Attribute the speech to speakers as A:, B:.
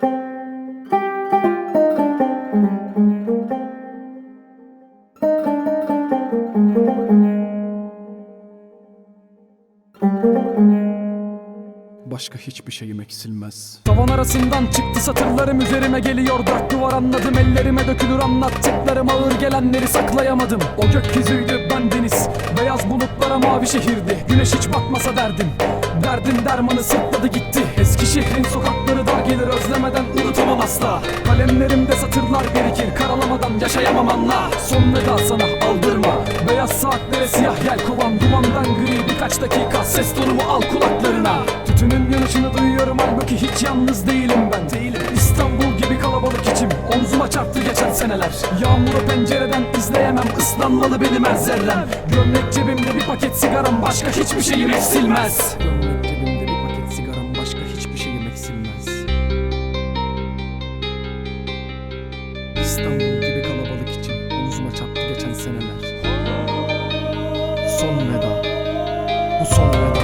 A: Başka hiçbir şeyim eksilmez
B: Tavan arasından çıktı satırlarım üzerime geliyor Dört duvar anladım ellerime dökülür anlattıklarım Ağır gelenleri saklayamadım. O gökyüzüydü ben deniz Beyaz bulutlara mavi şehirdi. Güneş hiç bakmasa derdim Derdim dermanı sırtladı gitti. Eski şehrin dar gelir özlemeden unutamam asla. Kalemlerimde satırlar birikir Karalamadan yaşayamam anla. Son veda sana aldırma. Beyaz saatlere siyah yel kovan Dumandan gri birkaç dakika Ses tonumu al kulaklarına. Tütünün yanışını duyuyorum halbuki hiç yalnız değilim ben. Değilim İstanbul gibi kalabalık içim Omzuma çarptı geçen seneler. Yağmuru pencereden izleyemem ıslanmalı benim her zerrem Gömlek cebimde bir paket sigaram Başka hiçbir şeyim eksilmez son veda. Bu son veda.